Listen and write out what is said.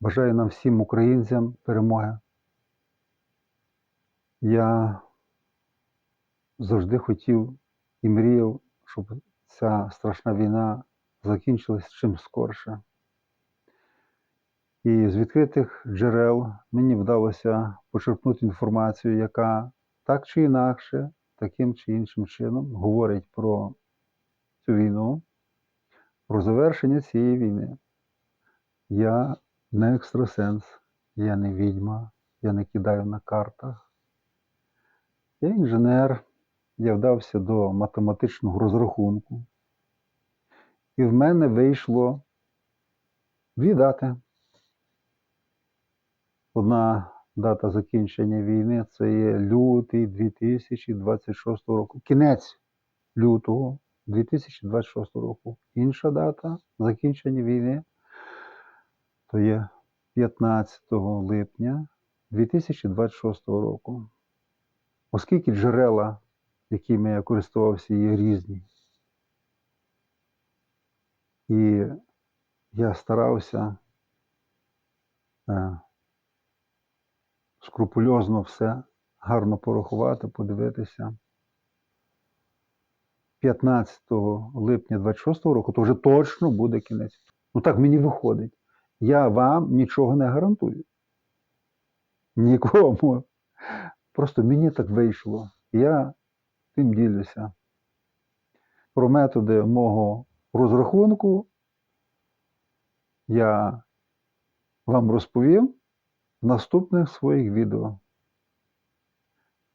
Бажаю нам всім українцям перемоги. Я завжди хотів і мріяв, щоб ця страшна війна закінчилась чим скорше. І з відкритих джерел мені вдалося почерпнути інформацію, яка так чи інакше, таким чи іншим чином говорить про цю війну, про завершення цієї війни. Я не екстрасенс, я не відьма, я не кидаю на картах. Я інженер, я вдався до математичного розрахунку. І в мене вийшло дві дати. Одна дата закінчення війни це є лютий 2026 року. Кінець лютого 2026 року. Інша дата закінчення війни то є 15 липня 2026 року. Оскільки джерела, якими я користувався, є різні. І я старався е, скрупульозно все гарно порахувати, подивитися. 15 липня 26 року, то вже точно буде кінець. Ну так мені виходить. Я вам нічого не гарантую. Нікому. Просто мені так вийшло. Я тим ділюся. Про методи мого розрахунку я вам розповім в наступних своїх відео.